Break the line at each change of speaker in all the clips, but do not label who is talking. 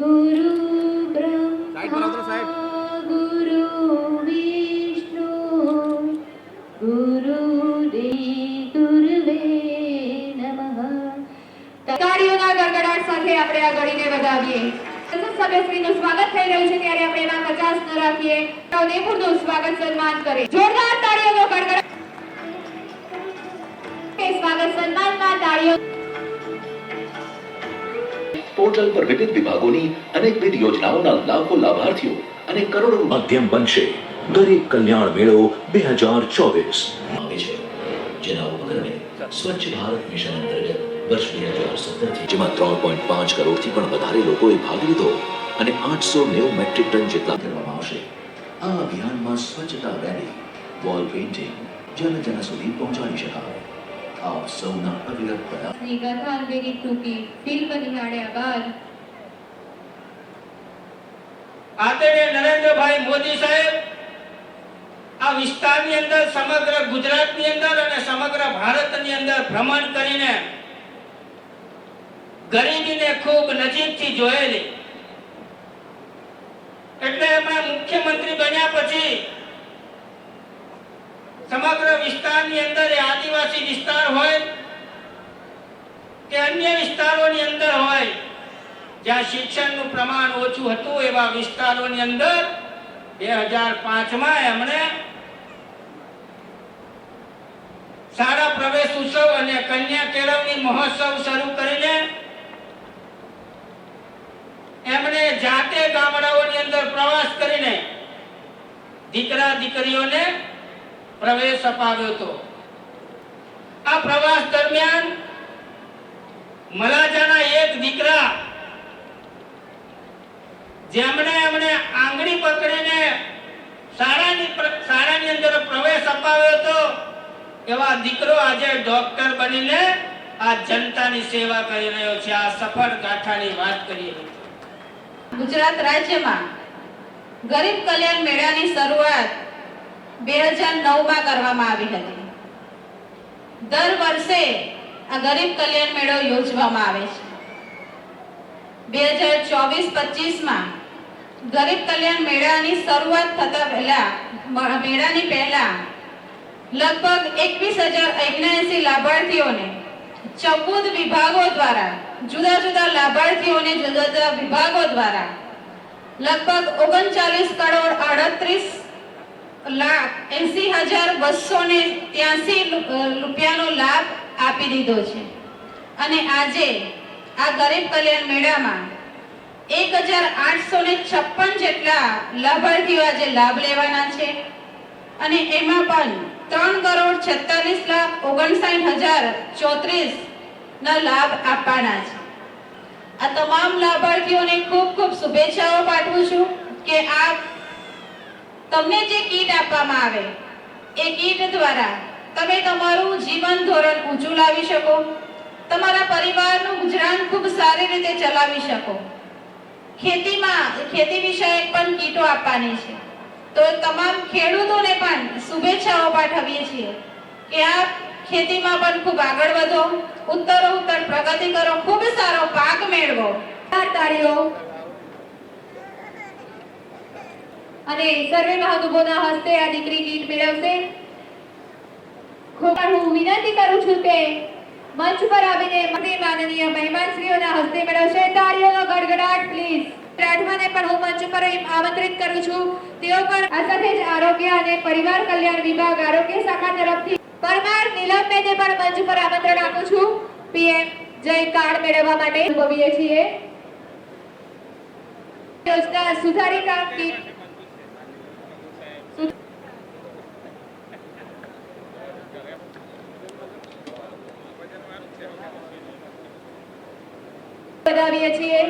ગુરુ. બ્રહ્મા ગુરુ વિષ્ણુ ગુરુ ગુરુવે નમઃ
તાળીઓના ગડગડાટ સાથે આપણે આ ઘડીને વધાવીએ સભ્યશ્રીનું સ્વાગત થઈ રહ્યું છે ત્યારે આપણે એમાં કચાસ ન રાખીએ. તો દેપુરનું સ્વાગત સન્માન કરે. જોરદાર તાળીઓનો ગડગડાટ
પોર્ટલ પર વિવિધ વિભાગોની અનેકવિધ યોજનાઓના લાખો લાભાર્થીઓ અને કરોડો માધ્યમ બનશે. ગરીબ કલ્યાણ મેળો બે હજાર ચોવીસ. જેના ઉપક્રમે સ્વચ્છ ભારત મિશન અંતર્ગત વર્ષ બે હજાર સત્તરથી, જેમાં ત્રણ પોઈન્ટ પાંચ કરોડથી પણ વધારે લોકોએ ભાગ લીધો અને આઠસો નેવું મેટ્રિક ટન જેટલા કરવામાં આવશે. આ અભિયાનમાં સ્વચ્છતા રેલી, વોલ પેઇન્ટિંગ જન જન સુધી પહોંચાડી શકાય. આપ સૌના અવિરત
પ્રયાસની ગાથા અંગેની ટૂંકી ફિલ્મ નિહાળ્યા બાદ
આદરણીય નરેન્દ્રભાઈ મોદી સાહેબ આ વિસ્તારની અંદર સમગ્ર ગુજરાતની અંદર અને સમગ્ર ભારતની અંદર ભ્રમણ કરીને ગરીબીને ખૂબ નજીકથી જોયેલી એટલે એમણે મુખ્યમંત્રી બન્યા પછી સમગ્ર વિસ્તારની અંદર એ આદિવાસી વિસ્તાર હોય કે અન્ય વિસ્તારોની અંદર હોય, જ્યાં શિક્ષણનું પ્રમાણ ઓછું હતું, એવા વિસ્તારોની અંદર બે હજાર પાંચમાં એમણે શાળા પ્રવેશ ઉત્સવ અને કન્યા કેળવણી મહોત્સવ શરૂ કરીને એમણે જાતે ગામડાઓની અંદર પ્રવાસ કરીને દીકરા દીકરીઓને પ્રવેશ અપાવ્યો હતો. આ પ્રવાસ દરમિયાન મલાજાના એક દીકરા જેમણે એમણે આંગળી પકડીને શાળાની શાળાની અંદર પ્રવેશ અપાવ્યો હતો, એવા દીકરો આજે ડોક્ટર બનીને આ જનતાની સેવા કરી રહ્યો છે, આ સફળ ગાથાની વાત કરીએ.
ગુજરાત રાજ્યમાં ગરીબ કલ્યાણ મેળાની શરૂઆત બે હજાર નવમાં કરવામાં આવી હતી. દર વર્ષે આ ગરીબ કલ્યાણ મેળો યોજવામાં આવે છે. બે હજાર ચોવીસ પચીસમાં ગરીબ કલ્યાણ મેળાની શરૂઆત થતા પહેલા મેળાની પહેલા લગભગ એકવીસ હજાર ઓગણએંસી લાભાર્થીઓને ચૌદ વિભાગો દ્વારા, જુદા જુદા લાભાર્થીઓને જુદા જુદા વિભાગો દ્વારા લગભગ ઓગણચાલીસ કરોડ આડત્રીસ લાખ એસી હજાર બસો ને ત્યાસી રૂપિયાનો લાભ આપી દીધો છે. અને આજે આ ગરીબ કલ્યાણ મેળામાં એક હજાર આઠસો ને છપ્પન જેટલા લાભાર્થીઓ આજે લાભ લેવાના છે. અને એમાં પણ ત્રણ કરોડ છેતાલીસ લાખ ઓગણસાઠ હજાર ચોત્રીસ ના લાભ આપવાના છે. આ તમામ લાભાર્થીઓને ખૂબ ખૂબ શુભેચ્છાઓ પાઠવું છું કે આપ તમને જે કીટ આપવામાં આવે, એ કીટ દ્વારા તમે તમારું જીવન ધોરણ ઊંચું લાવી શકો, તમારા પરિવારનું ગુજરાન ખૂબ સારી રીતે ચલાવી શકો. ખેતીમાં, ખેતી વિષયક પણ કીટો આપવાની છે. તો તમામ ખેડૂતોને પણ શુભેચ્છાઓ પાઠવીએ છીએ કે આપ ખેતીમાં પણ ખૂબ આગળ વધો ઉત્તરો ઉત્તર પ્રગતિ કરો, ખૂબ સારો પાક મેળવો. તાળીઓ અને સર્વે મહાનુભાવોના હસ્તે આ દીકરી કીટ મેળવશે. ખૂબ હું વિનંતી કરું છું કે મંચ પર આવીને મને માનનીય મહેમાનશ્રીઓના હસ્તે મેળવશે. તાળીઓનો ગડગડાટ પ્લીઝ રાઠવાને પણ હું મંચ પર આમંત્રિત કરું છું. તેઓ પણ આ સાથે જ આરોગ્ય અને પરિવાર કલ્યાણ વિભાગ આરોગ્ય શાખા તરફથી પરમાર નીલમબેને પણ મંચ પર આમંત્રણ આપું છું. પીએમ જય કાર્ડ મેળવવા માટે અનુભવીએ છીએ. યોજના સુધારી કામ કીટ વધાવીએ છીએ?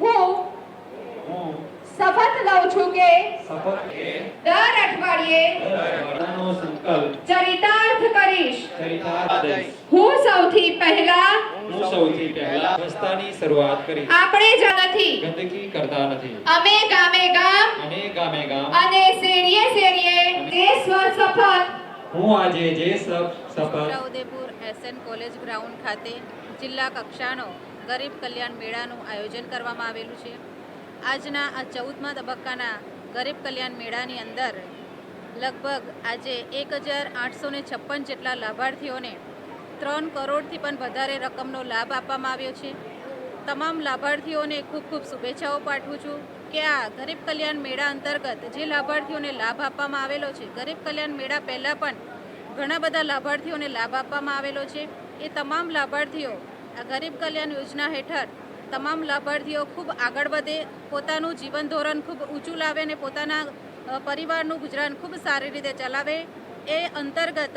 હું શપથ લઉં છું કે દર અઠવાડિયે ચરિતાર્થ કરીશ. હું સૌથી પહેલા
હું સૌથી પહેલા સ્વચ્છતાની શરૂઆત કરી
આપણે જ નથી
ગંદકી કરતા નથી.
અમે ગામે ગામ
અને ગામે ગામ
અને શેરીએ શેરીએ તે સ્વચ્છ શપથ
હું આજે જે શપથ
છોટાઉદેપુર એસએન કોલેજ ગ્રાઉન્ડ ખાતે જિલ્લા કક્ષાનો ગરીબ કલ્યાણ મેળાનું આયોજન કરવામાં આવેલું છે. આજના આ ચૌદમા તબક્કાના ગરીબ કલ્યાણ મેળાની અંદર લગભગ આજે એક હજાર આઠસો ને છપ્પન જેટલા લાભાર્થીઓને ત્રણ કરોડથી પણ વધારે રકમનો લાભ આપવામાં આવ્યો છે. તમામ લાભાર્થીઓને ખૂબ ખૂબ શુભેચ્છાઓ પાઠવું છું કે આ ગરીબ કલ્યાણ મેળા અંતર્ગત જે લાભાર્થીઓને લાભ આપવામાં આવેલો છે, ગરીબ કલ્યાણ મેળા પહેલાં પણ ઘણા બધા લાભાર્થીઓને લાભ આપવામાં આવેલો છે. એ તમામ લાભાર્થીઓ આ ગરીબ કલ્યાણ યોજના હેઠળ તમામ લાભાર્થીઓ ખૂબ આગળ વધે, પોતાનું જીવન ધોરણ ખૂબ ઊંચું લાવે અને પોતાના પરિવારનું ગુજરાન ખૂબ સારી રીતે ચલાવે. એ અંતર્ગત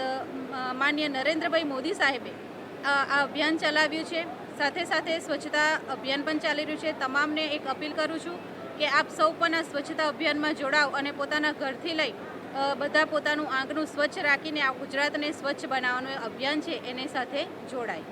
માન્ય નરેન્દ્રભાઈ મોદી સાહેબે આ અભિયાન ચલાવ્યું છે. સાથે સાથે સ્વચ્છતા અભિયાન પણ ચાલી રહ્યું છે. તમામને એક અપીલ કરું છું કે આપ સૌ પણ આ સ્વચ્છતા અભિયાનમાં જોડાઓ અને પોતાના ઘરથી લઈ બધા પોતાનું આંગણું સ્વચ્છ રાખીને આ ગુજરાતને સ્વચ્છ બનાવવાનું અભિયાન છે, એની સાથે જોડાય.